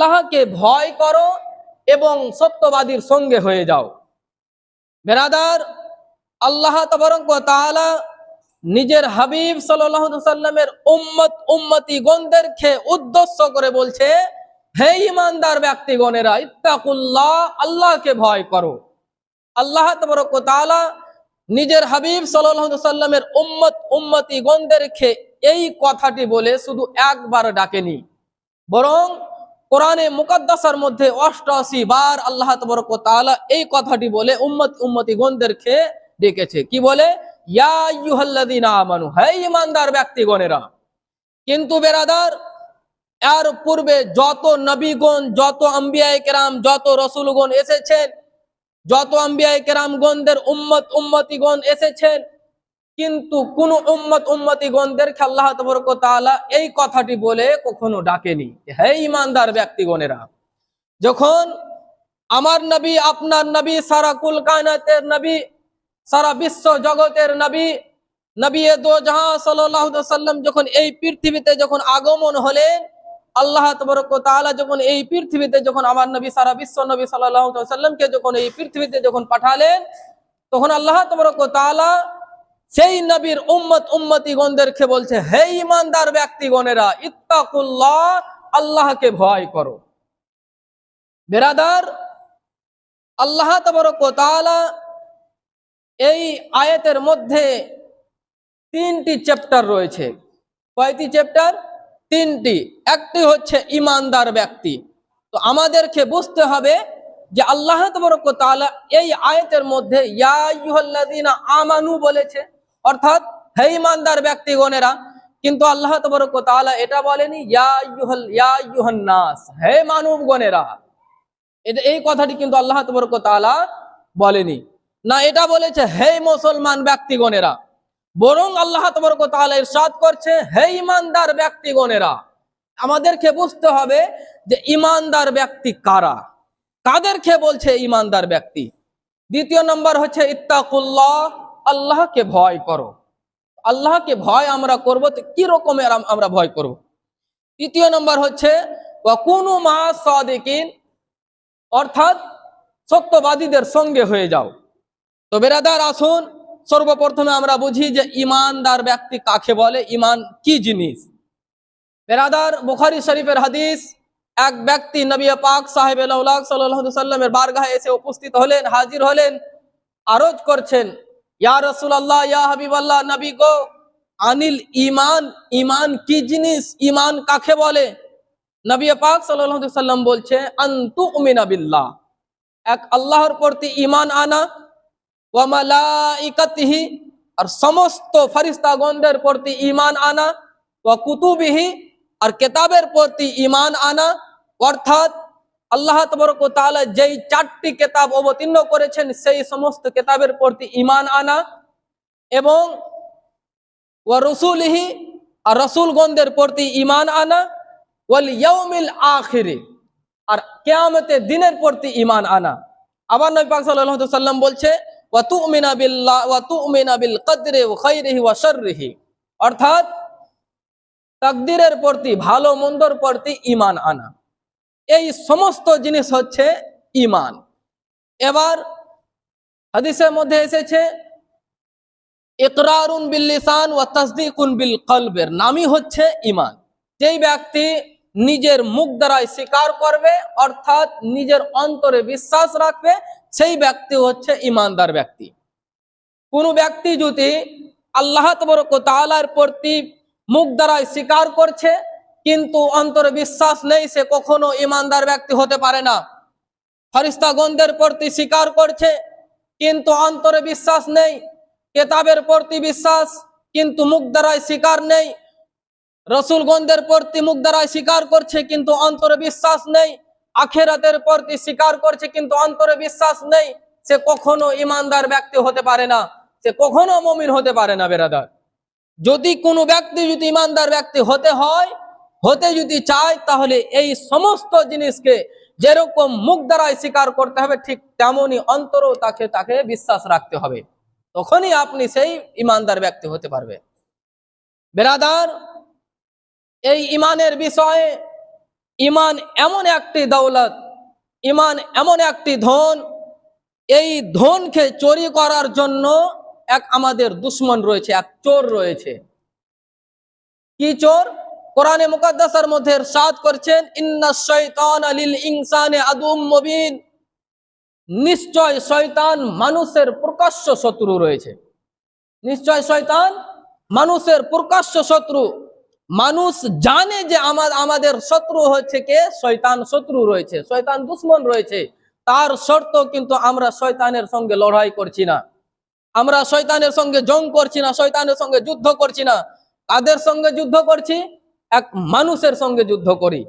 আল্লাহকে ভয় করো এবং সত্যবাদীর সঙ্গে হয়ে যাও। বেরাদার, আল্লাহ তবরক ওয়া নিজের হাবিব সাল্লামের উম্মত উম্মতি গণদেরকে উদ্দেশ্য করে বলছে, হে ইমানদার ব্যক্তিগণেরা, ইত্তাকুল্লাহ, আল্লাহকে ভয় করো। আল্লাহ ওয়া নিজের হাবিব সাল্লামের উম্মত উম্মতি গণদেরকে এই কথাটি বলে শুধু একবার ডাকেনি, বরং কোরআনে মুকাদ্দাসার মধ্যে অষ্টআশি বার আল্লাহ তবরক তাআলা এই কথাটি বলে, উম্মত উম্মতি গণদেরকে ডেকেছে। কি বলে? ঈমানদার ব্যক্তিগণেরা, কিন্তু বেরাদার, এর পূর্বে যত নবীগণ, যত আম্বিয়ায়ে কেরাম, যত রসুলগণ এসেছেন, যত আম্বিয়ায়ে কেরামগণদের উম্মত উম্মতিগণ এসেছেন কিন্তু কোন উম্মত উম্মতিগণদেরকে আল্লাহ তবরক ওয়া তাআলা এই কথাটি বলে কখনো ডাকেনি হে ইমানদার ব্যক্তিগণেরা, যখন আমার নবী, আপনার নবী, সারা কুল কায়নাতের নবী, সারা বিশ্ব জগতের নবী নবী দো জাহা সাল্লাম যখন এই পৃথিবীতে যখন আগমন হলেন, আল্লাহ তবরক ওয়া তাআলা যখন এই পৃথিবীতে যখন আমার নবী, সারা বিশ্ব নবী আলাইহি সাল্লামকে যখন এই পৃথিবীতে যখন পাঠালেন, তখন আল্লাহ তবরক ওয়া তাআলা সেই নবীর উম্মত উম্মতি গণদেরকে বলছে, হে ইমানদার ব্যক্তিগণেরা, ইত্তাকুল্লাহ, আল্লাহকে ভয় করো। বেরাদার, আল্লাহ তবরক ওয়া তাআলা এই আয়াতের মধ্যে তিনটি চ্যাপ্টার রয়েছে। কয়টি চ্যাপ্টার? তিনটি। একটি হচ্ছে ইমানদার ব্যক্তি। তো আমাদেরকে বুঝতে হবে যে আল্লাহ তবরক ওয়া তাআলা এই আয়াতের মধ্যে, ইয়া আমানু বলেছে। অর্থাৎ হে ইমানদার ব্যক্তিগণেরা, কিন্তু আল্লাহ তবরক তাআলা এটা বলেনি, ইয়া ইয়া নাস হে মানবগণেরা। এটা এই কথাটি কিন্তু আল্লাহ তবরক তাআলা বলেনি। না, এটা বলেছে হে মুসলমান ব্যক্তিগণেরা, বরং আল্লাহ তবরক তাআলা ইরশাদ করছে, হে ইমানদার ব্যক্তিগণেরা আমাদেরকে বুঝতে হবে যে ইমানদার ব্যক্তি কারা। কাদেরকে বলছে ইমানদার ব্যক্তি? দ্বিতীয় নম্বর হচ্ছে, ইত্তাকুল্লাহ আল্লাহকে ভয় করো। আল্লাহকে ভয় আমরা করব কি রকমের আমরা ভয় করব? তৃতীয় নম্বর হচ্ছে কোনো মা সাদিকিন, অর্থাৎ সত্যবাদীদের সঙ্গে হয়ে যাও। তো বেরাদার, আসুন, সর্বপ্রথমে আমরা বুঝি যে ইমানদার ব্যক্তি কাকে বলে, ইমান কি জিনিস? বেরাদার, বুখারী শরীফের হাদিস, এক ব্যক্তি নবী পাক সাহেব সাল্লামের বারগাহে এসে উপস্থিত হলেন, হাজির হলেন, আরজ করছেন ইয়া রাসূলুল্লাহ, ইয়া হাবিবাল্লাহ, নবী গো, আনিল ইমান ইমান কি জিনিস? ইমান কাকে বলে? নবী পাক সাল্লাম বলছে আনতু বিল্লাহ। এক আল্লাহর প্রতি ইমান আনা, ওয়া মালাইকাতিহি, আর সমস্ত ফেরেশতাগণদের প্রতি ইমান আনা, ওয়া কুতুবিহি, আর কিতাবের প্রতি ইমান আনা, অর্থাৎ আল্লাহ তবরক তাআলা যেই চারটি কেতাব অবতীর্ণ করেছেন, সেই সমস্ত কিতাবের প্রতি ইমান আনা এবং ওয়া রসুলিহি আর রসুলগণদের প্রতি ইমান আনা, ওয়াল ইয়াউমিল আখিরি আর কিয়ামতের দিনের প্রতি ইমান আনা। আবার নবী পাক সাল্লাল্লাহু সাল্লাম বলছে, ওয়া তুমিনা বিল্লাহ ওয়া তুমিনা বিল কদরি ওয়া খাইরিহি ওয়া শাররিহি। অর্থাৎ, তাকদীরের প্রতি, ভালো মন্দর প্রতি ইমান আনা। এই সমস্ত জিনিস হচ্ছে ইমান এবার হাদিসের মধ্যে এসেছে, ইকরারুন বিল লিসান ওয়া তাসদীকুন বিল কলবের, নামই হচ্ছে ইমান যেই ব্যক্তি নিজের মুখ দ্বারাই স্বীকার করবে, অর্থাৎ নিজের অন্তরে বিশ্বাস রাখবে, সেই ব্যক্তি হচ্ছে ইমানদার ব্যক্তি। কোন ব্যক্তি যদি আল্লাহ তবরক ওয়া প্রতি মুখ দ্বারাই স্বীকার করছে কিন্তু অন্তরে বিশ্বাস নেই সে কখনো ইমানদার ব্যক্তি হতে পারে না। ফরিস্তাগণদের প্রতি স্বীকার করছে, কিন্তু অন্তরে বিশ্বাস নেই। কেতাবের প্রতি বিশ্বাস, কিন্তু মুখ দ্বারায় স্বীকার নেই। রসুলগঞ্জের প্রতি মুখ দ্বারায় স্বীকার করছে, কিন্তু অন্তরে বিশ্বাস নেই। আখেরাতের প্রতি স্বীকার করছে, কিন্তু অন্তরে বিশ্বাস নেই। সে কখনো ইমানদার ব্যক্তি হতে পারে না। সে কখনো মমিন হতে পারে না, বেরাদার। যদি কোনো ব্যক্তি যদি ইমানদার ব্যক্তি হতে হয় হতে যদি চায়, তাহলে এই সমস্ত জিনিসকে যেরকম মুখ দ্বারায় স্বীকার করতে হবে, ঠিক তেমনই অন্তরও তাকে তাকে বিশ্বাস রাখতে হবে। তখনই আপনি সেই ইমানদার ব্যক্তি হতে পারবে। বেরাদার, এই ইমানের বিষয়ে ইমান এমন একটি দৌলত, ইমান এমন একটি ধন, এই ধনকে চুরি করার জন্য এক আমাদের দুশ্মন রয়েছে, এক চোর রয়েছে। কি চোর? কোরআনে মুকাদ্দাসের মধ্যে সাদ করছেন, ইন্না শয়তান আলিল ইনসানে আদুম মুবিন। নিশ্চয় শয়তান মানুষের প্রকাশ্য শত্রু রয়েছে। নিশ্চয় শয়তান মানুষের প্রকাশ্য শত্রু। মানুষ জানে যে আমার আমাদের শত্রু হচ্ছে কে? শয়তান শত্রু রয়েছে, শয়তান দুশ্মন রয়েছে। তার শর্ত কিন্তু আমরা শয়তানের সঙ্গে লড়াই করছি না। আমরা শয়তানের সঙ্গে জং করছি না, শয়তানের সঙ্গে যুদ্ধ করছি না। কাদের সঙ্গে যুদ্ধ করছি? এক মানুষের সঙ্গে যুদ্ধ করি।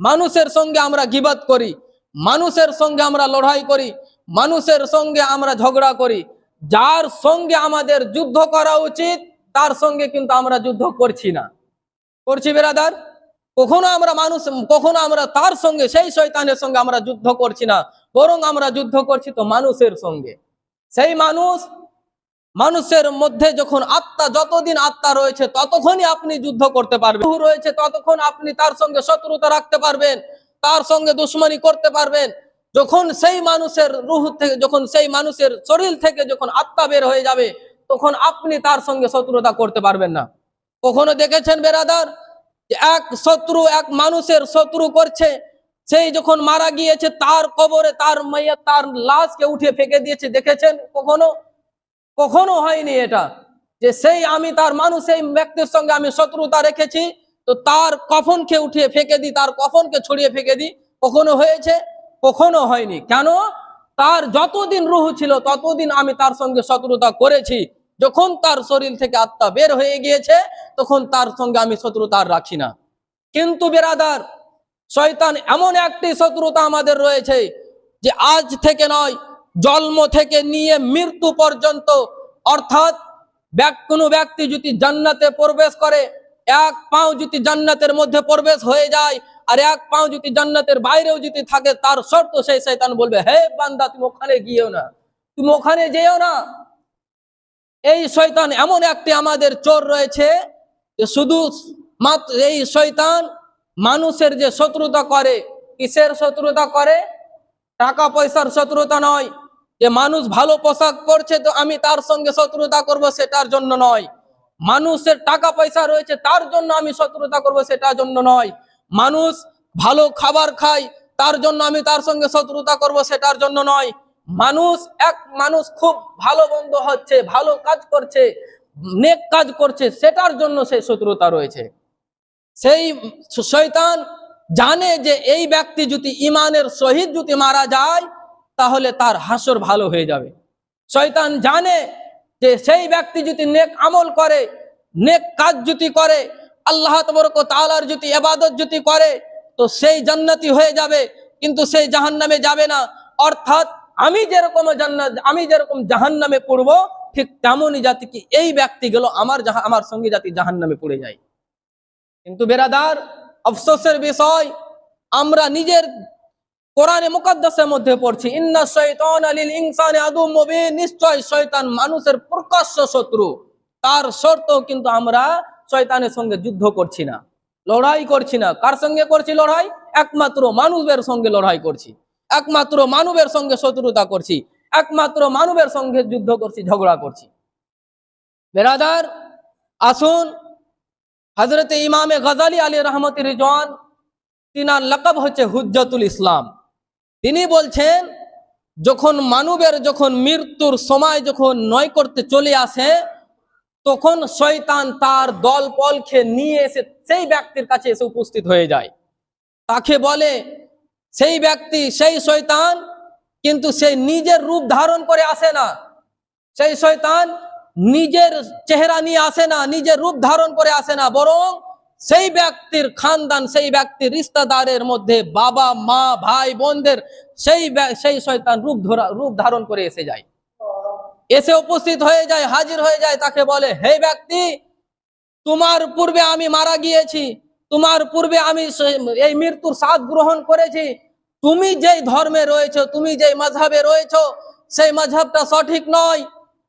মানুষের সঙ্গে আমরা গিবাদ করি। মানুষের সঙ্গে আমরা লড়াই করি। মানুষের সঙ্গে আমরা ঝগড়া করি। যার সঙ্গে আমাদের যুদ্ধ করা উচিত, তার সঙ্গে কিন্তু আমরা যুদ্ধ করছি না। করছি বেরাদার? কখনো আমরা মানুষ, কখনো আমরা তার সঙ্গে, সেই শয়তানের সঙ্গে আমরা যুদ্ধ করছি না। বরং আমরা যুদ্ধ করছি তো মানুষের সঙ্গে। সেই মানুষ মানুষের মধ্যে যখন আত্মা, যতদিন আত্মা রয়েছে, ততক্ষণই আপনি যুদ্ধ করতে পারবেন। রয়েছে, ততক্ষণ আপনি তার সঙ্গে শত্রুতা রাখতে পারবেন, তার সঙ্গে দুশ্মনী করতে পারবেন। যখন সেই মানুষের রুহ থেকে, যখন সেই মানুষের শরীর থেকে যখন আত্মা বের হয়ে যাবে, তখন আপনি তার সঙ্গে শত্রুতা করতে পারবেন না। কখনো দেখেছেন বেরাদার? এক শত্রু, এক মানুষের শত্রু করছে, সেই যখন মারা গিয়েছে, তার কবরে তার মাইয়া, তার লাশকে উঠে ফেঁকে দিয়েছে। দেখেছেন কখনো? কখনো হয়নি এটা যে সেই আমি তার মানুষ, সেই ব্যক্তির সঙ্গে আমি শত্রুতা রেখেছি, তো তার কফনকে উঠিয়ে ফেঁকে দিই, তার কফনকে ছড়িয়ে ফেঁকে দিই। কখনো হয়েছে? কখনো হয়নি। কেন? তার যতদিন রুহ ছিল, ততদিন আমি তার সঙ্গে শত্রুতা করেছি। যখন তার শরীর থেকে আত্মা বের হয়ে গিয়েছে, তখন তার সঙ্গে আমি শত্রুতা আর রাখি না। কিন্তু বেরাদার, শয়তান এমন একটি শত্রুতা আমাদের রয়েছে যে আজ থেকে নয় জন্ম থেকে নিয়ে মৃত্যু পর্যন্ত, অর্থাৎ কোনো ব্যক্তি যদি জান্নাতে প্রবেশ করে, এক পাও যদি জান্নাতের মধ্যে প্রবেশ হয়ে যায়, আর এক পাও যদি জান্নাতের বাইরেও যদি থাকে, তার শর্ত সেই শয়তান বলবে, হে বান্দা, তুমি ওখানে গিয়েও না। তুমি ওখানে যেও না। এই শয়তান এমন একটি আমাদের চোর রয়েছে যে শুধু মাত্র এই শয়তান মানুষের যে শত্রুতা করে, কিসের শত্রুতা করে? টাকা পয়সার শত্রুতা নয় যে মানুষ ভালো পোশাক পরছে তো আমি তার সঙ্গে শত্রুতা করব সেটার জন্য নয়। মানুষের টাকা পয়সা রয়েছে তার জন্য আমি শত্রুতা করব সেটার জন্য নয়। মানুষ ভালো খাবার খায় তার জন্য আমি তার সঙ্গে শত্রুতা করব সেটার জন্য নয়। মানুষ এক মানুষ খুব ভালো বন্ধু হচ্ছে, ভালো কাজ করছে, নেক কাজ করছে, সেটার জন্য সেই শত্রুতা রয়েছে। সেই শয়তান জানে যে এই ব্যক্তি যদি ইমানের সহিত যদি মারা যায় তাহলে তার হাসর ভালো হয়ে যাবে। শয়তান জানে যে সেই ব্যক্তি যদি নেক আমল করে, নেক কাজ যদি করে, আল্লাহ তবরক তালার যদি এবাদত যদি করে, তো সেই জান্নাতি হয়ে যাবে, কিন্তু সেই জাহান্নামে যাবে না। অর্থাৎ আমি যেরকম জান্নাত, আমি যেরকম জাহান্নামে পড়ব, ঠিক তেমনই জাতি কি এই ব্যক্তি গেল আমার আমার সঙ্গে জাতি জাহান্নামে পড়ে যায়। কিন্তু বেরাদার, আফসোসের বিষয়, আমরা নিজের কোরআনে মুকাদ্দাসের মধ্যে পড়ছি, ইন্না শয়তান আলিল ইনসানে আদুম মুবিন নিশ্চয় শয়তান মানুষের প্রকাশ্য শত্রু। তার শর্ত কিন্তু আমরা শয়তানের সঙ্গে যুদ্ধ করছি না, লড়াই করছি না। কার সঙ্গে করছি লড়াই? একমাত্র মানুষের সঙ্গে লড়াই করছি। একমাত্র মানবের সঙ্গে শত্রুতা করছি। একমাত্র মানবের সঙ্গে যুদ্ধ করছি, ঝগড়া করছি। বেরাদার, আসুন হজরত ইমামে গজালি আলী রহমত রিজওয়ান, তিনার লকব হচ্ছে হুজ্জতুল ইসলাম। তিনি বলছেন, যখন মানবের যখন মৃত্যুর সময় যখন নয় করতে চলে আসে, তখন শয়তান তার দল পলকে নিয়ে এসে সেই ব্যক্তির কাছে এসে উপস্থিত হয়ে যায়। তাকে বলে, সেই ব্যক্তি সেই শয়তান, কিন্তু সে নিজের রূপ ধারণ করে আসে না। সেই শয়তান নিজের চেহারা নিয়ে আসে না, নিজের রূপ ধারণ করে আসে না, বরং সেই ব্যক্তির খানদান, সেই ব্যক্তির রিস্তাদারের মধ্যে বাবা, মা, ভাই, বোনদের সেই সেই শয়তান রূপ ধরা রূপ ধারণ করে এসে যায়। এসে উপস্থিত হয়ে যায়, হাজির হয়ে যায়, তাকে বলে, হে ব্যক্তি, তোমার পূর্বে আমি মারা গিয়েছি, তোমার পূর্বে আমি এই মৃত্যুর স্বাদ গ্রহণ করেছি, তুমি যেই ধর্মে রয়েছো, তুমি যেই মাঝহাবে রয়েছ, সেই মাঝহাবটা সঠিক নয়,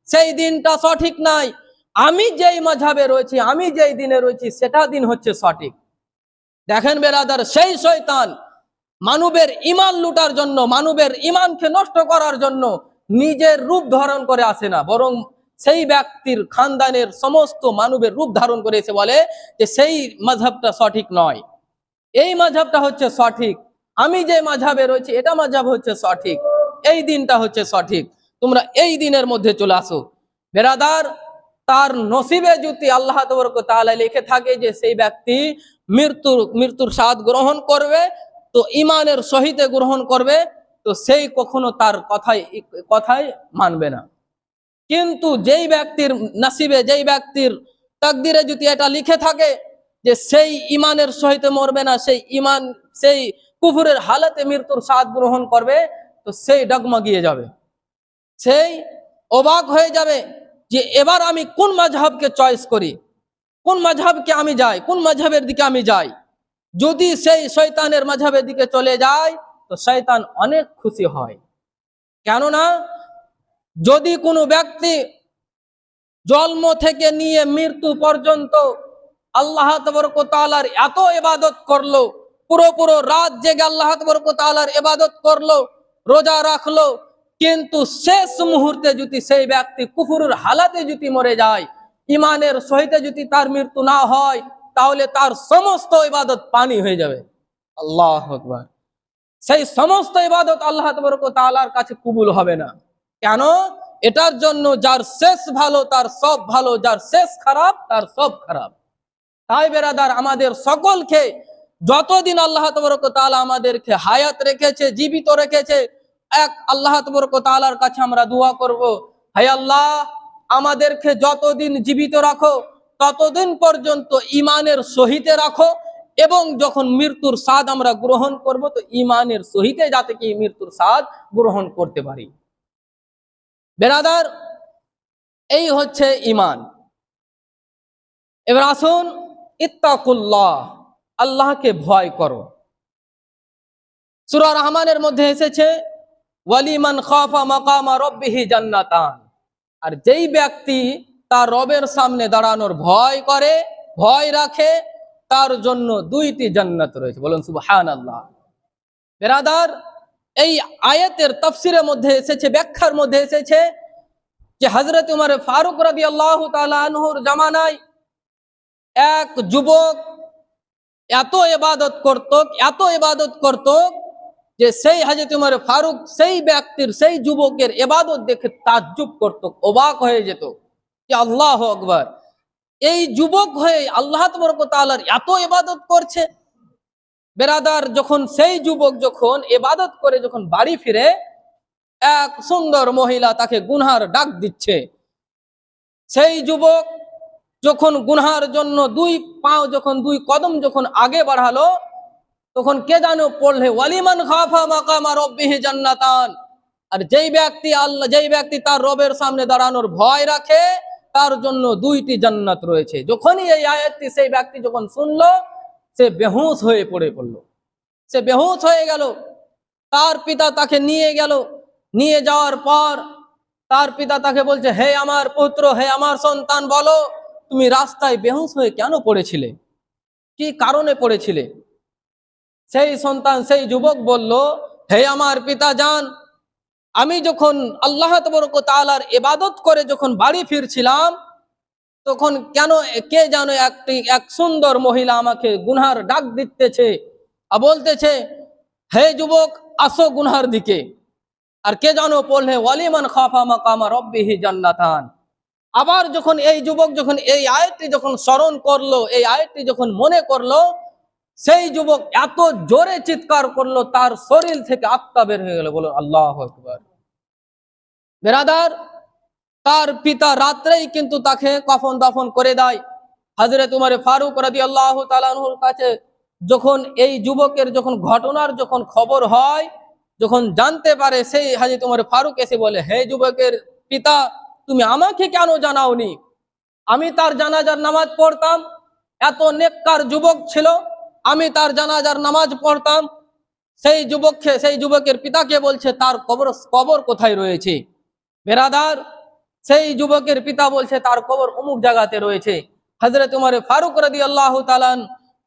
সেই দিনটা সঠিক নয় আমি যেই মাঝহাবে রয়েছি, আমি যেই দিনে রয়েছি, সেটা দিন হচ্ছে সঠিক। দেখেন বেরাদার, সেই শয়তান মানবের ইমান লুটার জন্য, মানবের ইমানকে নষ্ট করার জন্য নিজের রূপ ধারণ করে আসে না। বরং সেই ব্যক্তির খানদানের সমস্ত মানবের রূপ ধারণ করে এসে বলে যে, সেই মাঝহবটা সঠিক নয়। এই মাঝাবটা হচ্ছে সঠিক। আমি যে মাঝাবে রয়েছি, এটা মাঝাব হচ্ছে সঠিক। এই দিনটা হচ্ছে সঠিক। তোমরা এই দিনের মধ্যে চলে আসো। বেরাদার তার নসিবে যদি আল্লাহ তবরক তাআলা লিখে থাকে যে সেই ব্যক্তি মৃত্যুর মৃত্যুর স্বাদ গ্রহণ করবে, তো ইমানের সহিতে গ্রহণ করবে, তো সেই কখনো তার কথায় কথায় মানবে না। কিন্তু যেই ব্যক্তির নাসিবে, যেই ব্যক্তির তাকদিরে যদি এটা লিখে থাকে যে সেই ইমানের সহিত মরবে না, সেই ইমান সেই কুফুরের হালতে মৃত্যুর স্বাদ গ্রহণ করবে, তো সেই ডগমগিয়ে যাবে। সেই অবাক হয়ে যাবে যে এবার আমি কোন মাঝহাবকে চয়েস করি? কোন মাঝহাবকে আমি যাই? কোন মাঝহাবের দিকে আমি যাই? যদি সেই শয়তানের মাঝহাবের দিকে চলে যায় তো শয়তান অনেক খুশি হয়। কেননা যদি কোনো ব্যক্তি জন্ম থেকে নিয়ে মৃত্যু পর্যন্ত আল্লাহ তবরকতালার এত এবাদত করল, পুরো পুরো রাত জেগে আল্লাহ তবরকতালার এবাদত করল, রোজা রাখল কিন্তু শেষ মুহূর্তে যদি সেই ব্যক্তি কুফুরের হালাতে যদি মরে যায় ইমানের সহিতে যদি তার মৃত্যু না হয়, তাহলে তার সমস্ত ইবাদত পানি হয়ে যাবে। আল্লাহ আকবার। সেই সমস্ত ইবাদত আল্লাহ তবরকতালার কাছে কবুল হবে না। কেন? এটার জন্য যার শেষ ভালো, তার সব ভালো, যার শেষ খারাপ, তার সব খারাপ। তাই বেরাদার, আমাদের সকলকে যতদিন আল্লাহ তবরক তাআলা আমাদেরকে হায়াত রেখেছে, জীবিত রেখেছে এক আল্লাহ তাআলার কাছে আমরা দোয়া করব। হায় আল্লাহ, আমাদেরকে যতদিন জীবিত রাখো, ততদিন পর্যন্ত ইমানের সহিতে রাখো এবং যখন মৃত্যুর স্বাদ আমরা গ্রহণ করব, তো ইমানের সহিতে যাতে কি মৃত্যুর স্বাদ গ্রহণ করতে পারি। বেরাদার, এই হচ্ছে ইমান এবার আসুন, ইত্তাকুল্লাহ, আল্লাহকে ভয় করো। সূরা রহমানের মধ্যে এসেছে ওয়ালিমান খাফা মাকামা রব্বিহি জান্নাতান। আর যেই ব্যক্তি তার রবের সামনে দাঁড়ানোর ভয় করে, ভয় রাখে, তার জন্য দুইটি জান্নাত রয়েছে। বলুন, সুবহানাল্লাহ। বেরাদার, এই আয়াতের তফসিরের মধ্যে এসেছে, ব্যাখ্যার মধ্যে এসেছে যে হজরত উমর ফারুক রাদি আল্লাহ তালুর জামানায় এক যুবক এত এবাদত করত, এত এবাদত করত যে সেই হাজরত উমর ফারুক সেই ব্যক্তির, সেই যুবকের এবাদত দেখে তাজ্জুব করত, অবাক হয়ে যেত যে আল্লাহ আকবর। এই যুবক হয়ে আল্লাহ তালার এত এবাদত করছে। বেরাদার যখন সেই যুবক যখন এবাদত করে যখন বাড়ি ফিরে, এক সুন্দর মহিলা তাকে গুনহার ডাক দিচ্ছে। সেই যুবক যখন গুনহার জন্য দুই পাও যখন দুই কদম যখন আগে বাড়ালো তখন কে জানো পড়লে, ওয়ালিমান খাফা মাকামা রব্বিহি জান্নাতান। আর যেই ব্যক্তি আল্লাহ, যেই ব্যক্তি তার রবের সামনে দাঁড়ানোর ভয় রাখে, তার জন্য দুইটি জান্নাত রয়েছে। যখনই এই আয়াতটি সেই ব্যক্তি যখন শুনলো, সে বেহুশ হয়ে পড়ে পড়ল। সে বেহুশ হয়ে গেল। তার পিতা তাকে নিয়ে গেল। নিয়ে যাওয়ার পর তার পিতা তাকে বলছে, হে আমার পুত্র, হে আমার সন্তান, বলো, তুমি রাস্তায় বেহুশ হয়ে কেন পড়েছিলে? কি কারণে পড়েছিলে? সেই সন্তান, সেই যুবক বলল, হে আমার পিতা যান আমি যখন আল্লাহ তালার ইবাদত করে যখন বাড়ি ফিরছিলাম, তখন কেন, কে যেন একটি, এক সুন্দর মহিলা আমাকে গুনহার ডাক দিতেছে আর বলতেছে, হে যুবক, আসো গুনহার দিকে। আর কে জানো পড়লে ওয়ালিমান খাফা মাকামা রব্বিহি জান্নাতান। আবার যখন এই যুবক যখন এই আয়টি যখন স্মরণ করল, এই আয়টি যখন মনে করল সেই যুবক এত জোরে চিৎকার করল, তার শরীর থেকে আত্মা বের হয়ে গেল বলো আল্লাহ আকবার। বেরাদার, তার পিতা রাত্রেই কিন্তু তাকে কফন দাফন করে দেয়। হাজরত উমর ফারুক রাদি আল্লাহ তালাহুর কাছে যখন এই যুবকের যখন ঘটনার যখন খবর হয়, যখন জানতে পারে, সেই হাজি তোমার ফারুক এসে বলে, হে যুবকের পিতা, তুমি আমাকে কেন জানাওনি? আমি তার জানাজার নামাজ পড়তাম। এত নেককার যুবক ছিল আমি তার জানাজার নামাজ পড়তাম। সেই যুবককে, সেই যুবকের পিতাকে বলছে, তার কবর কবর কোথায় রয়েছে? বেরাদার, সেই যুবকের পিতা বলছে, তার কবর অমুক জায়গাতে রয়েছে। হজরত উমর ফারুক রদি আল্লাহ তালান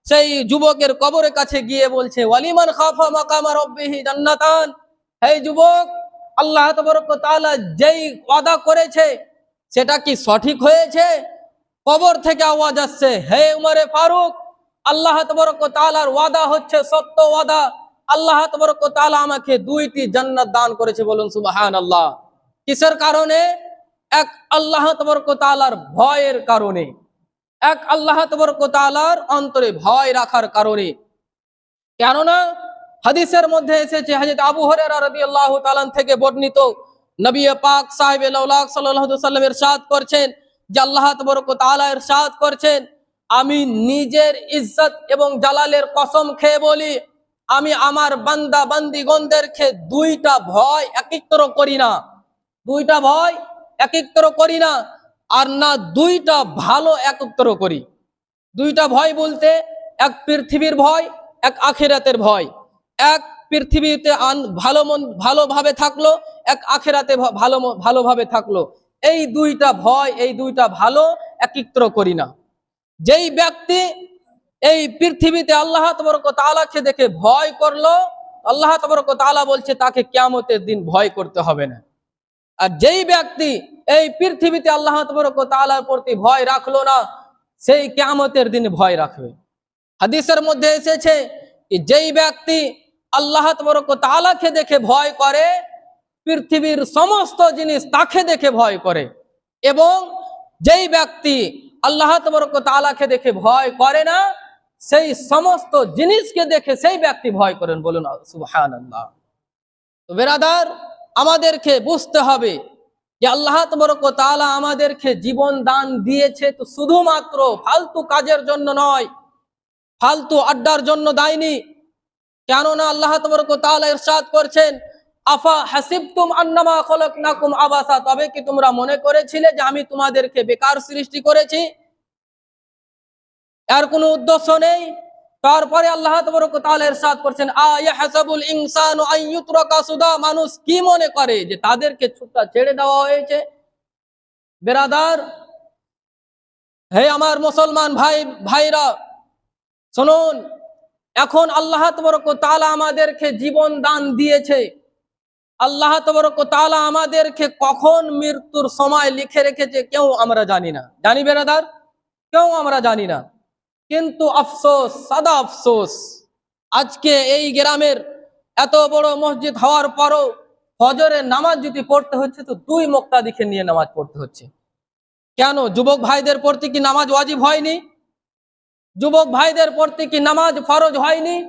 সেই যুবকের কবরের কাছে গিয়ে বলছে, ওয়ালিমান খাফা মাকামা রব্বিহি জান্নাতান। হে যুবক, আল্লাহ তবরক তাআলা যেই ওয়াদা করেছে, সেটা কি সঠিক হয়েছে? কবর থেকে আওয়াজ আসছে, হে উমারে ফারুক আল্লাহ তবরক তাআলার ওয়াদা হচ্ছে সত্য ওয়াদা। আল্লাহ তবরক তাআলা আমাকে দুইটি জান্নাত দান করেছে বলুন সুবাহান আল্লাহ কিসের কারণে? এক, আল্লাহ তবরক তাআলার ভয়ের কারণে। এক, আল্লাহ তবরক তাআলার অন্তরে ভয় রাখার কারণে। কেননা হাদিসের মধ্যে এসেছে হযরত আবু রাদিয়াল্লাহু তাআলা থেকে বর্ণিত নবী পাক সাহেব সাল্লাল্লাহু আলাইহি ওয়াসাল্লাম করছেন যে আল্লাহ তবরক তাআলা ইরশাদ করছেন। আমি নিজের ইজ্জত এবং জালালের কসম খেয়ে বলি, আমি আমার বান্দা বান্দিগণদেরকে দুইটা ভয় একত্র করি না। দুইটা ভয় একত্র করি না, আর না দুইটা ভালো একত্র করি। দুইটা ভয় বলতে এক পৃথিবীর ভয়, এক আখেরাতের ভয়। এক পৃথিবীতে আন ভালো মন, ভালোভাবে থাকল, এক আখেরাতে ভালো ভালোভাবে থাকল। এই দুইটা ভয়, এই দুইটা ভালো একত্র করি না। যেই ব্যক্তি এই পৃথিবীতে আল্লাহ তবরক তাআলাকে দেখে ভয় করল, আল্লাহ তবরক তাআলা বলছে তাকে কিয়ামতের দিন ভয় করতে হবে না। আর যেই ব্যক্তি এই পৃথিবীতে আল্লাহ তবরক তাআলার প্রতি ভয় রাখল না, সেই কিয়ামতের দিন ভয় রাখবে। হাদিসের মধ্যে এসেছে যেই ব্যক্তি আল্লাহ তবরক তাআলাকে দেখে ভয় করে, পৃথিবীর সমস্ত জিনিস তাকে দেখে ভয় করে এবং যেই ব্যক্তি আল্লাহ তবরক তালাকে দেখে ভয় করে না। সেই সমস্ত জিনিসকে দেখে সেই ব্যক্তি ভয় করেন বলুন সুবহানাল্লাহ। তো বেরাদার, আমাদেরকে বুঝতে হবে যে আল্লাহ তবরক তালা আমাদেরকে জীবন দান দিয়েছে তো শুধুমাত্র ফালতু কাজের জন্য নয়, ফালতু আড্ডার জন্য দেয়নি কেননা আল্লাহ তবরক তাআলা ইরশাদ করছেন আফা হাসিবতুম আন্নামা খলাকনাকুম আবাসা, তবে কি তোমরা মনে করেছিলে যে আমি তোমাদেরকে বেকার সৃষ্টি করেছি? এর কোনো উদ্দেশ্য নেই? তারপরে আল্লাহ ইরশাদ করছেন আয়া হাসাবুল ইনসানু সুদা মানুষ কি মনে করে যে তাদেরকে ছুটা ছেড়ে দেওয়া হয়েছে? বেরাদার, হে আমার মুসলমান ভাই, ভাইরা, শুনুন, এখন আল্লাহ তবরক তাআলা আমাদেরকে জীবন দান দিয়েছে। আল্লাহ তাআলা আমাদেরকে কখন মৃত্যুর সময় লিখে রেখেছে কেউ আমরা জানি না। জানি বেরাদার কেউ আমরা জানি না। কিন্তু আফসোস, সাদা আফসোস, আজকে এই গ্রামের এত বড় মসজিদ হওয়ার পরও ফজরের নামাজ যদি পড়তে হচ্ছে তো দুই মক্তা দিকে নিয়ে নামাজ পড়তে হচ্ছে। কেন? যুবক ভাইদের প্রতি কি নামাজ ওয়াজিব হয়নি? যুবক ভাইদের প্রতি কি নামাজ ফরজ হয়নি?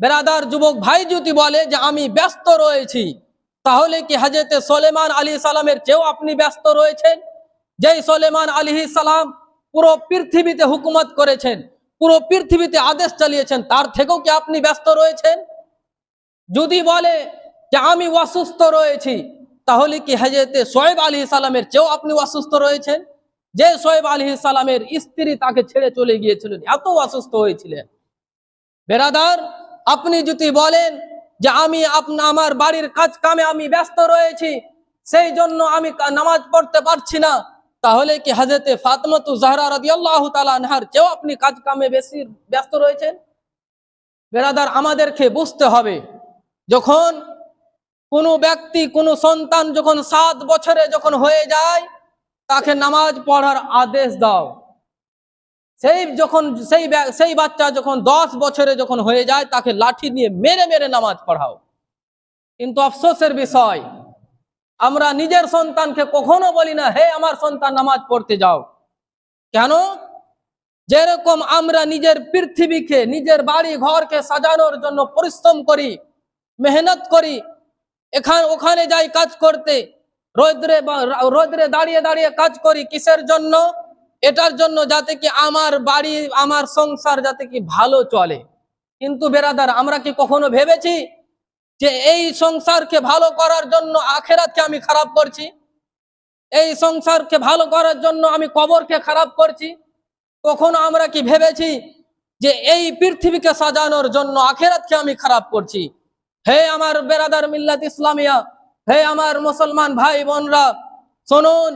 বেরাদার যুবক ভাই যদি বলে যে আমি ব্যস্ত রয়েছি তাহলে কি হাজরতে সোলেমান আলী সালামের চেয়েও আপনি ব্যস্ত রয়েছেন? যেই সোলেমান আলী সালাম পুরো পৃথিবীতে হুকুমত করেছেন, পুরো পৃথিবীতে আদেশ চালিয়েছেন, তার থেকেও কি আপনি ব্যস্ত রয়েছেন? যদি বলে যে আমি অসুস্থ রয়েছি, তাহলে কি হাজরতে সোয়েব আলী সালামের চেয়েও আপনি অসুস্থ রয়েছেন? যে সোয়েব আলী সালামের স্ত্রী তাকে ছেড়ে চলে গিয়েছিলেন, এত অসুস্থ হয়েছিলেন। বেরাদার, আপনি যদি বলেন যে আমি আপনা, আমার বাড়ির কাজ কামে আমি ব্যস্ত রয়েছি, সেই জন্য আমি নামাজ পড়তে পারছি না। তাহলে কি হাজরতে ফাতমাতু জাহরা রাদিয়াল্লাহু তাআলা আনহার চেয়েও আপনি কাজ কামে বেশি ব্যস্ত রয়েছেন? বেরাদার, আমাদেরকে বুঝতে হবে, যখন কোনো ব্যক্তি, কোনো সন্তান যখন সাত বছরে যখন হয়ে যায়, তাকে নামাজ পড়ার আদেশ দাও। সেই যখন, সেই সেই বাচ্চা যখন দশ বছরে যখন হয়ে যায়, তাকে লাঠি নিয়ে মেরে মেরে নামাজ পড়াও। কিন্তু আফসোসের বিষয়, আমরা নিজের সন্তানকে কখনো বলি না, হে, আমার সন্তান নামাজ পড়তে যাও। কেন? যেরকম আমরা নিজের পৃথিবীকে, নিজের বাড়ি ঘরকে সাজানোর জন্য পরিশ্রম করি, মেহনত করি, এখান, ওখানে যাই কাজ করতে, রোদ্রে রোদ্রে দাঁড়িয়ে দাঁড়িয়ে কাজ করি, কিসের জন্য? এটার জন্য যাতে কি আমার বাড়ি, আমার সংসার যাতে কি ভালো চলে। কিন্তু বেরাদার, আমরা কি কখনো ভেবেছি যে এই সংসারকে ভালো করার জন্য আখেরাতকে আমি খারাপ করছি? এই সংসারকে ভালো করার জন্য আমি কবরকে খারাপ করছি? কখনো আমরা কি ভেবেছি যে এই পৃথিবীকে সাজানোর জন্য আখেরাতকে আমি খারাপ করছি? হে আমার বেরাদার মিল্লাত ইসলামিয়া, হে আমার মুসলমান ভাই বোনরা শুনুন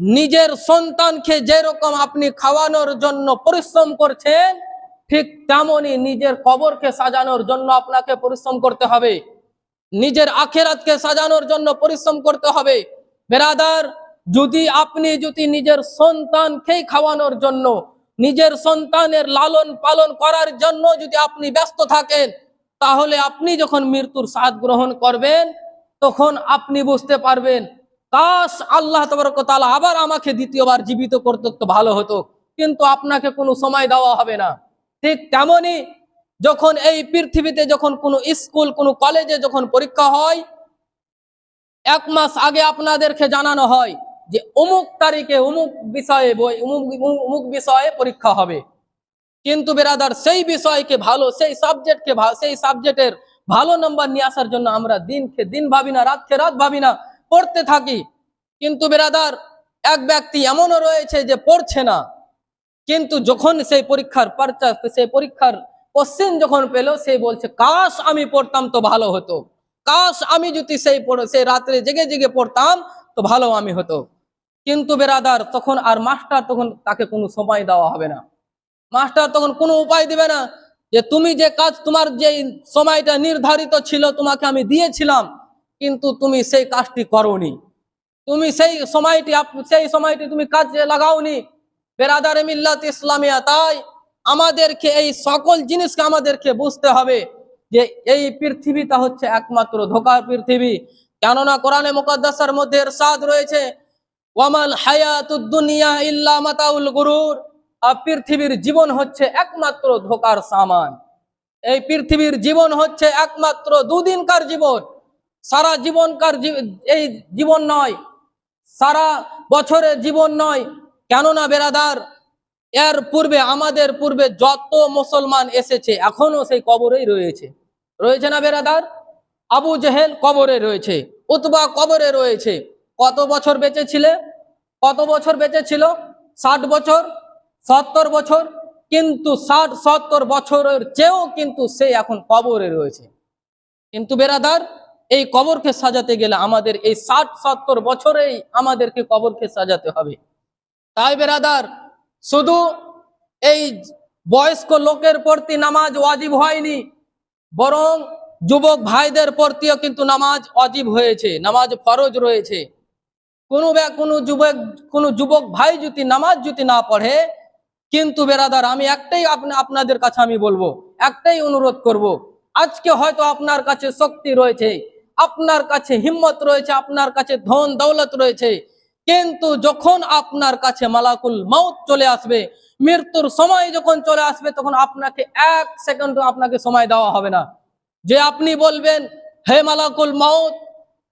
নিজের সন্তানকে যেরকম আপনি খাওয়ানোর জন্য পরিশ্রম করছেন, ঠিক তেমনই নিজের কবরকে সাজানোর জন্য আপনাকে পরিশ্রম করতে হবে। নিজের আখেরাতকে সাজানোর জন্য পরিশ্রম করতে হবে। বেরাদার, যদি আপনি যদি নিজের সন্তানকেই খাওয়ানোর জন্য, নিজের সন্তানের লালন পালন করার জন্য যদি আপনি ব্যস্ত থাকেন, তাহলে আপনি যখন মৃত্যুর স্বাদ গ্রহণ করবেন, তখন আপনি বুঝতে পারবেন কাশ আল্লাহ তালা আবার আমাকে দ্বিতীয়বার জীবিত করতে তো ভালো হতো, কিন্তু আপনাকে কোনো সময় দেওয়া হবে না। ঠিক তেমনি যখন এই পৃথিবীতে যখন কোনো স্কুল, কোনো কলেজে যখন পরীক্ষা হয়, এক মাস আগে আপনাদেরকে জানানো হয় যে অমুক তারিখে অমুক বিষয়ে বই, অমুক অমুক বিষয়ে পরীক্ষা হবে। কিন্তু বেরাদার, সেই বিষয়কে ভালো, সেই সাবজেক্টকে সেই সাবজেক্টের ভালো নম্বর নিয়ে আসার জন্য আমরা দিনকে দিন ভাবি না, রাতকে রাত ভাবি না। পড়তে থাকি। কিন্তু বেরাদার, এক ব্যক্তি এমনও রয়েছে যে পড়ছে না। কিন্তু যখন সেই পরীক্ষার পর্চা, সেই পরীক্ষার কোশ্চেন যখন পেল, সে বলছে, কাশ আমি পড়তাম তো ভালো হতো। কাশ আমি যদি সেই সেই রাত্রে জেগে জেগে পড়তাম তো ভালো আমি হতো। কিন্তু বেরাদার তখন আর মাস্টার তখন তাকে কোনো সময় দেওয়া হবে না। মাস্টার তখন কোনো উপায় দিবে না যে, তুমি যে কাজ, তোমার যে সময়টা নির্ধারিত ছিল, তোমাকে আমি দিয়েছিলাম কিন্তু তুমি সেই কাজটি করনি। তুমি সেই সময়টি সেই সময়টি তুমি কাজে লাগাওনি। বেরাদার মিল্লাত ইসলামিয়া, তাই আমাদেরকে এই সকল জিনিসকে আমাদেরকে বুঝতে হবে যে এই পৃথিবীটা হচ্ছে একমাত্র ধোকার পৃথিবী। কেননা কোরআনে মুকদ্দাসের মধ্যে এরশাদ রয়েছে, ওয়ামাল হায়াতুদ দুনিয়া ইল্লা মাতাউল গুরুর আর পৃথিবীর জীবন হচ্ছে একমাত্র ধোকার সামান। এই পৃথিবীর জীবন হচ্ছে একমাত্র দুদিনকার জীবন। সারা জীবনকার এই জীবন নয়, সারা বছরের জীবন নয়। কেননা বেরাদার, এর পূর্বে, আমাদের পূর্বে যত মুসলমান এসেছে, এখনও সেই কবরেই রয়েছে। রয়েছে না বেরাদার? আবু জেহেল কবরে রয়েছে, উতবা কবরে রয়েছে। কত বছর বেঁচে ছিলে? কত বছর বেঁচে ছিল? ষাট বছর, সত্তর বছর, কিন্তু ষাট, সত্তর বছরের চেয়েও কিন্তু সে এখন কবরে রয়েছে। কিন্তু বেরাদার এই কবরকে সাজাতে গেলে আমাদের এই ষাট, সত্তর বছরেই আমাদেরকে কবরকে সাজাতে হবে তাই বেরাদার, শুধু এই বয়স্ক লোকের প্রতি নামাজ ওয়াজিব হয়নি, বরং যুবক ভাইদের প্রতিও কিন্তু নামাজ অজীব হয়েছে, নামাজ ফরজ রয়েছে কোনো কোনো যুবক কোনো যুবক ভাই যদি নামাজ যদি না পড়ে, কিন্তু বেরাদার, আমি একটাই আপনা- আপনাদের কাছে আমি বলব, একটাই অনুরোধ করব। আজকে হয়তো আপনার কাছে শক্তি রয়েছে আপনার কাছে হিম্মত রয়েছে, আপনার কাছে ধন দৌলত রয়েছে। কিন্তু যখন আপনার কাছে মালাকুল মাউত চলে আসবে, মৃত্যুর সময় যখন চলে আসবে, তখন আপনাকে এক সেকেন্ড আপনাকে সময় দেওয়া হবে না। যে আপনি বলবেন, হে মালাকুল মাউত,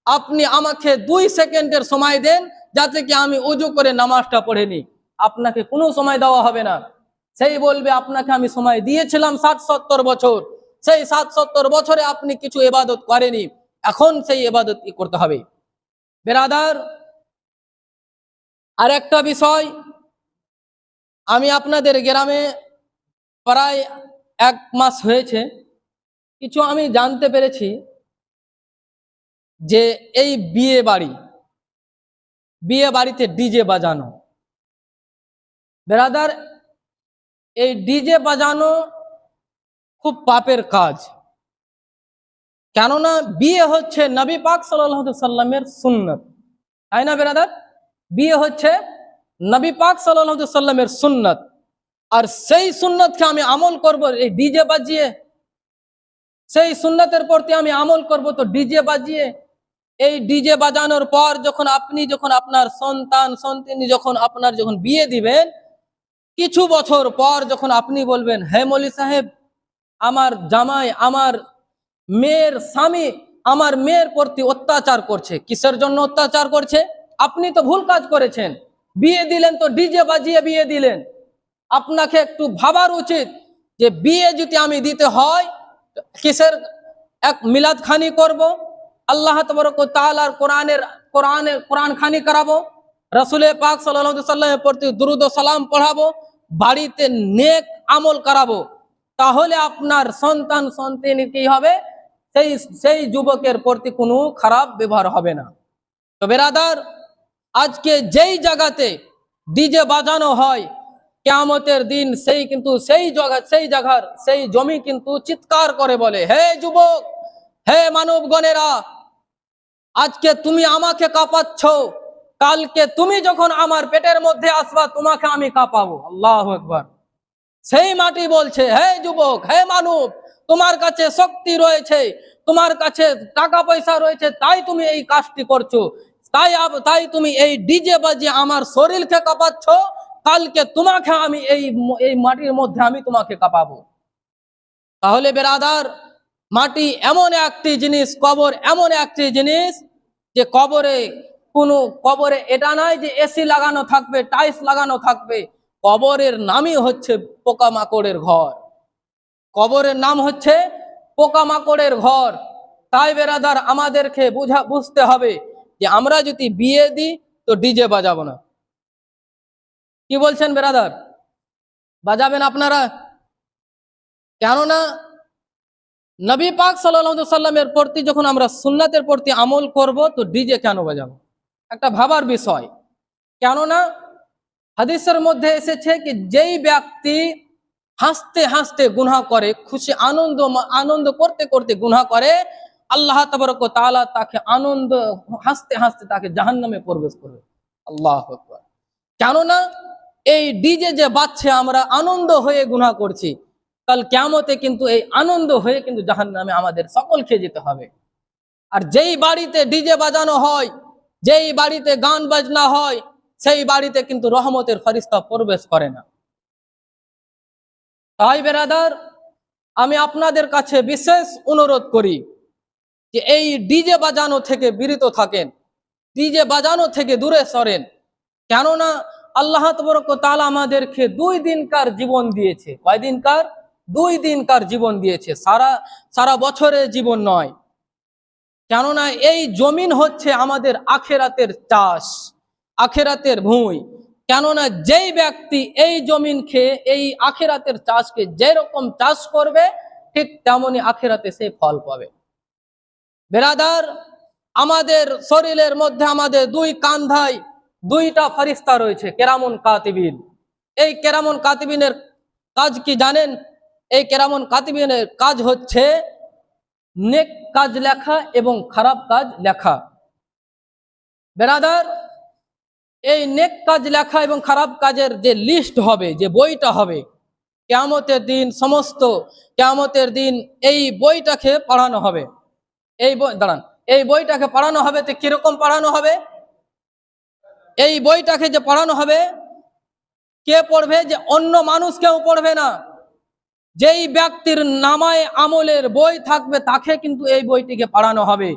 আপনি আমাকে দুই সেকেন্ডের সময় দেন, যাতে কি আমি উজু করে নামাজটা পড়ে নিই। আপনাকে কোনো সময় দেওয়া হবে না। সেই বলবে, আপনাকে আমি সময় দিয়েছিলাম ষাট সত্তর বছর। সেই ষাট সত্তর বছরে আপনি কিছু এবাদত করেনি এখন সেই এবাদত করতে হবে। বেরাদার আর একটা বিষয়, আমি আপনাদের গ্রামে প্রায় এক মাস হয়েছে, কিছু আমি জানতে পেরেছি যে এই বিয়ে বাড়ি, বিয়ে বাড়িতে ডিজে বাজানো। বেরাদার, এই ডিজে বাজানো খুব পাপের কাজ। কেননা বিয়ে হচ্ছে নবী পাক সাল্লামের সুন্নত। তাই না বেরাদার? বিয়ে হচ্ছে নবী পাক সাল্লামের সুন্নত। আর সেই সুন্নতকে আমি আমল করব এই ডিজে বাজিয়ে। সেই সুন্নতের প্রতি আমি আমল করব তো ডিজে বাজিয়ে। এই ডিজে বাজানোর পর যখন আপনি যখন আপনার সন্তান, সন্তানি যখন আপনার যখন বিয়ে দিবেন, কিছু বছর পর যখন আপনি বলবেন, হে মলি সাহেব, আমার জামাই, আমার মেয়ের স্বামী আমার মেয়ের প্রতি অত্যাচার করছে। কিসের জন্য অত্যাচার করছে? আপনি তো ভুল কাজ করেছেন। বিয়ে দিলেন তো ডিজে বাজিয়ে বিয়ে দিলেন। আপনাকে একটু ভাবার উচিত যে বিয়ে যদি আমি দিতে হয়, কিসের এক মিলাদ খানি করব? আল্লাহ তবরক তালার কোরআনের কোরআনের কোরআন খানি করাবো? রসুলের পাক সাল্লামের প্রতি দুরুদ সালাম পড়াবো? বাড়িতে নেক আমল করাবো? তাহলে আপনার সন্তান সন্তানি কি হবে। সেই সেই যুবকের প্রতি কোনো খারাপ ব্যবহার হবে না। তো বেরাদার, আজকে যেই জায়গাতে ডিজে বাজানো হয়, কেয়ামতের দিন সেই কিন্তু সেই জায়গা, সেই জায়গার সেই জমি কিন্তু চিৎকার করে বলে, হে যুবক, হে মানবগণেরা, আজকে তুমি আমাকে কাঁপাচ্ছ। কালকে তুমি যখন আমার পেটের মধ্যে আসবা, তোমাকে আমি কাঁপাবো। আল্লাহ একবার সেই মাটি বলছে, হে যুবক, হে মানব তোমার কাছে শক্তি রয়েছে, তোমার কাছে টাকা পয়সা রয়েছে, তাই তুমি এই কাজটি করছ। তাই তাই তুমি এই ডিজে বাজিয়ে আমার শরীরকে কাঁপাচ্ছ, কালকে তোমাকে আমি এই এই মাটির মধ্যে আমি তোমাকে কাঁপাবো। তাহলে বেরাদার, মাটি এমন একটি জিনিস, কবর এমন একটি জিনিস, যে কবরে কোনো, কবরে এটা নয় যে এসি লাগানো থাকবে টাইলস লাগানো থাকবে, কবরের নামই হচ্ছে পোকামাকড়ের ঘর। কবরের নাম হচ্ছে পোকামাকড়ের ঘর। তাই বেরাদার, আমাদেরকে বুঝা, বুঝতে হবে যে আমরা যদি বিয়ে দিই, তো ডিজে বাজাবো না। কি বলছেন বেরাদার? বাজাবেন আপনারা? কেননা নবী পাক সাল্লামের প্রতি, যখন আমরা সুন্নাতের প্রতি আমল করব, তো ডিজে কেন বাজাবো? একটা ভাবার বিষয়। কেননা হাদিসের মধ্যে এসেছে কি, যেই ব্যক্তি হাসতে হাসতে গুনাহ করে, খুশি আনন্দ আনন্দ করতে করতে গুনাহ করে, আল্লাহ তাবারক তালা তাকে আনন্দ, হাসতে হাসতে তাকে জাহান্নামে প্রবেশ করবে। আল্লাহ কেননা এই ডিজে যে বাজছে আমরা আনন্দ হয়ে গুনাহ করছি, কাল কেমতে কিন্তু এই আনন্দ হয়ে কিন্তু জাহান্নামে আমাদের সকলকে যেতে হবে। আর যেই বাড়িতে ডিজে বাজানো হয়, যেই বাড়িতে গান বাজনা হয়, সেই বাড়িতে কিন্তু রহমতের ফরিস্তা প্রবেশ করে না। তাই বেরাদার, আমি আপনাদের কাছে বিশেষ অনুরোধ করি যে এই ডিজে বাজানো থেকে বিরত থাকেন, ডিজে বাজানো থেকে দূরে সরেন। কেননা আল্লাহ তবরক তাআলা আমাদেরকে দুই দিনকার জীবন দিয়েছে। কয় দিনকার? দুই দিনকার জীবন দিয়েছে। সারা সারা বছরের জীবন নয়। কেননা এই জমিন হচ্ছে আমাদের আখেরাতের চাষ, আখেরাতের ভূঁই কেননা যেই ব্যক্তি এই জমিন খেয়ে, এই আখেরাতের চাষকে যেরকম চাষ করবে, ঠিক তেমনি আখেরাতে সে ফল পাবে। বেরাদার, আমাদের শরীরের মধ্যে আমাদের দুই কান্ধায় দুইটা ফরিস্তা রয়েছে, কেরামন কাতিবিন। এই কেরামন কাতিবিনের কাজ কি জানেন? এই কেরামন কাতিবিনের কাজ হচ্ছে নেক কাজ লেখা এবং খারাপ কাজ লেখা। বেরাদার এই নেক কাজ লেখা এবং খারাপ কাজের যে লিস্ট হবে, যে বইটা হবে, কেয়ামতের দিন সমস্ত কেয়ামতের দিন এই বইটাকে পড়ানো হবে। এই বই, দাঁড়ান, এই বইটাকে পড়ানো হবে তো কীরকম পড়ানো হবে? এই বইটাকে যে পড়ানো হবে, কে পড়বে? যে অন্য মানুষ কেউ পড়বে না। যেই ব্যক্তির নামায় আমলের বই থাকবে, তাকে কিন্তু এই বইটিকে পড়ানো হবে।